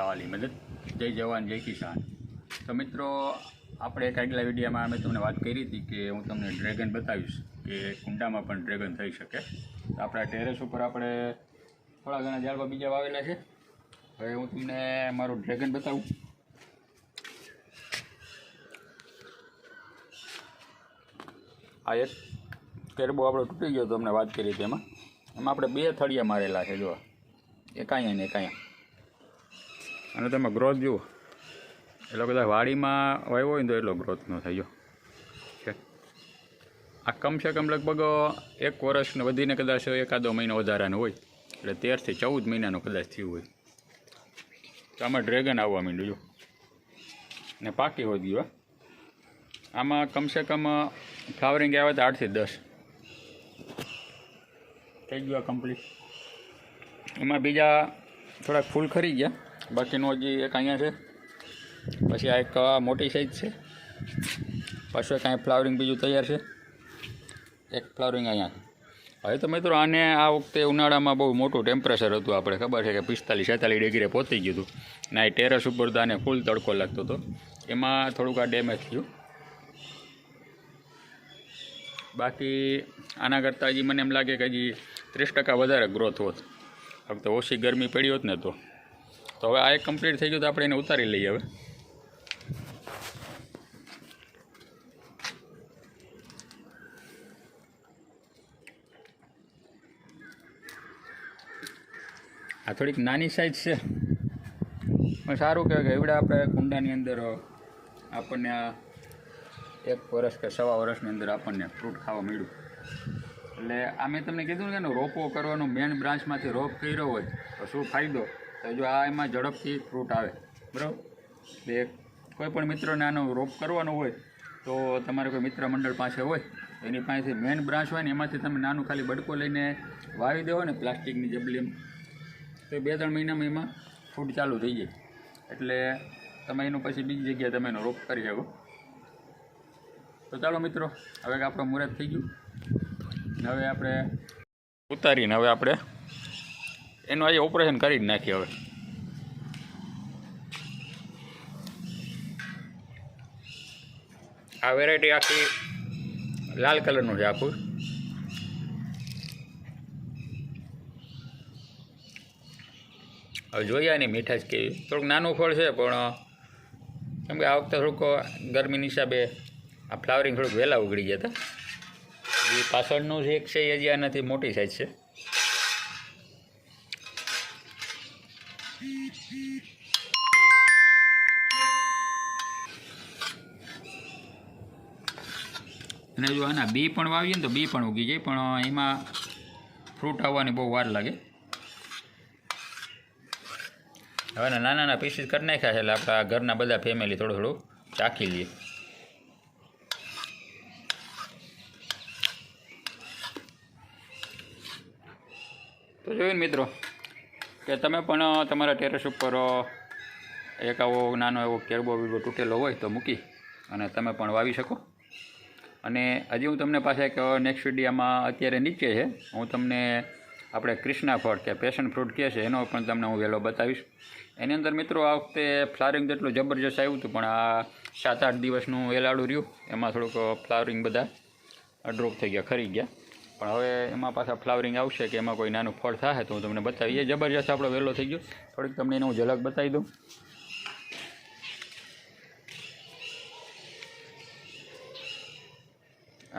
વાલી મદદ. જય જવાન, જય કિસાન. તો મિત્રો, આપણે એક આગલા વિડીયામાં અમે તમને વાત કરી હતી કે હું તમને ડ્રેગન બતાવીશ, કે કુંડામાં પણ ડ્રેગન થઈ શકે. તો આપણા ટેરેસ ઉપર આપણે થોડા ઘણા ઝાડવા બીજા વાવેલા છે. હવે હું તમને મારું ડ્રેગન બતાવું. આ એક કેરબો આપણો તૂટી ગયો તો તમને વાત કરી હતી એમાં. એમાં આપણે બે થળિયા મારેલા છે જો એક અહીંયા ને એક અહીંયા. અને તમે ગ્રોથ જુઓ. એટલો કદાચ વાડીમાં વાવ્યો હોય ને તો એટલો ગ્રોથ ન થઈ ગયો છે. આ કમસે કમ લગભગ એક વર્ષને વધીને કદાચ એકાદો મહિનો વધારાનો હોય. એટલે તેરથી ચૌદ મહિનાનું કદાચ થયું હોય. તો આમાં ડ્રેગન આવવા માંડ્યું, જો. ને પાકી હોય ગયું. આમાં કમસે કમ ફ્લાવરિંગ આવે તો આઠથી દસ. થઈ ગયું કમ્પ્લીટ એમાં બીજા થોડાક ફૂલ ખરી ગયા. બાકીનું હજી એક અહીંયા છે, પછી આ એક મોટી સાઈઝ છે. પાછું એક અહીંયા ફ્લાવરિંગ બીજું તૈયાર છે. એક ફ્લાવરિંગ અહીંયા હવે તો મિત્રો આને આ વખતે ઉનાળામાં બહુ મોટું ટેમ્પરેચર હતું આપણે, ખબર છે કે પિસ્તાલીસ, છેતાલીસ ડિગ્રી પહોંચી ગયું હતું. ના એ ટેરેસ ઉપર તો આને ફૂલ તડકો લાગતો હતો. એમાં થોડુંક આ ડેમેજ થયું. બાકી આના કરતાં હજી મને એમ લાગે કે હજી ત્રીસ ટકા વધારે ગ્રોથ હોત. ફક્ત ઓછી ગરમી પડી હોત ને તો. તો હવે આ એક કમ્પ્લીટ થઈ ગયું તો આપણે એને ઉતારી લઈએ હવે. આ થોડીક નાની સાઈઝ છે. પણ સારું કહેવાય કે એવડા આપણે કુંડાની અંદર આપણને આ એક વર્ષ કે સવા વર્ષની અંદર આપણને ફ્રૂટ ખાવા મળ્યું. એટલે આ મેં તમને કીધું ને કે રોપો કરવાનો મેન બ્રાન્ચમાંથી રોપ કર્યો હોય તો શું ફાયદો? તો જો આ એમાં ઝડપથી ફ્રૂટ આવે, બરાબર? બે, કોઈ પણ મિત્રોને આનો રોપ કરવાનો હોય, તો તમારે કોઈ મિત્ર મંડળ પાસે હોય, એની પાસેથી મેન બ્રાન્ચ હોય ને, એમાંથી તમે નાનું ખાલી બડકો લઈને વાવી દેવો ને પ્લાસ્ટિકની જબલી તો બે, ત્રણ મહિનામાં એમાં ફૂટ ચાલુ થઈ જાય. એટલે તમે એનું પછી બીજી જગ્યાએ તમે એનો રોપ કરી શકો. તો ચાલો મિત્રો, હવે આપણો મુહૂર્ત થઈ ગયું. હવે આપણે ઉતારીને હવે આપણે એનું આજે ઓપરેશન કરી જ નાખીએ હવે. આ વેરાયટી આખી લાલ કલરનું છે આખું. હવે જોઈએ આની મીઠાશ કેવી. થોડુંક નાનું ફળ છે, પણ કેમ કે આ વખતે થોડુંક ગરમીની હિસાબે આ ફ્લાવરિંગ થોડુંક વહેલા ઉગડી ગયા હતા. પાછળનું જે એક છે એ હજી આનાથી મોટી સાઈઝ છે. અને જો આના બી પણ વાવીએ ને તો બી પણ ઉગી જાય, પણ એમાં ફ્રૂટ આવવાની બહુ વાર લાગે. હવે નાના નાના પીસીસ કરી નાખ્યા છે એટલે આપણા ઘરના બધા ફેમિલી થોડું થોડું ચાખી લઈએ. તો જોયું મિત્રો, કે તમે પણ તમારા ટેરેસ ઉપર એક આવો નાનો એવો કેરબો બીબો તૂટેલો હોય તો મૂકી અને તમે પણ વાવી શકો. અને હજી હું તમને પાસે એક નેક્સ્ટ વિડીયોમાં અત્યારે નીચે છે. હું તમને આપણે ક્રિષ્ના ફળ કે પેશન ફ્રૂટ કહે છે, એનો પણ તમને હું વહેલો બતાવીશ. એની અંદર મિત્રો આ વખતે ફ્લાવરિંગ જેટલું જબરજસ્ત આવ્યું હતું, પણ આ સાત આઠ દિવસનું વેલાડું રહ્યું. એમાં થોડુંક ફ્લાવરિંગ બધા ડ્રોપ થઈ ગયા, ખરી ગયા. પણ હવે એમાં પાછા ફ્લાવરિંગ આવશે કે એમાં કોઈ નાનું ફળ થાય તો હું તમને બતાવી એ જબરજસ્ત આપણો વહેલો થઈ ગયો. થોડીક તમને એનું ઝલક બતાવી દઉં.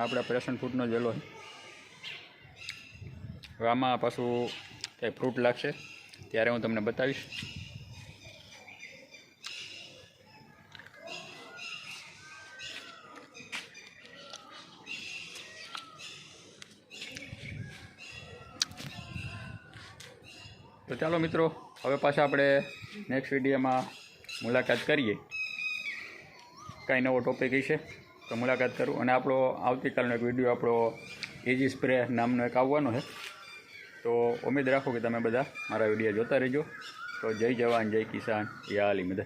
આપણા પેશન ફ્રૂટનો જેલો હવે આમાં પાછું કંઈ ફ્રૂટ લાગશે, ત્યારે હું તમને બતાવીશ. તો ચાલો મિત્રો, હવે પાછા આપણે નેક્સ્ટ વિડીયોમાં મુલાકાત કરીએ. કાંઈ નવો ટોપિક હશે તો મુલાકાત કરું. અને આપણો આવતીકાલનો એક વીડિયો, આપણો ઇઝી સ્પ્રે નામનો એક આવવાનો છે. તો ઉમેદ રાખો કે તમે બધા મારા વીડિયો જોતા રહેજો. તો જય જવાન, જય કિસાન. યા અલી મદદ.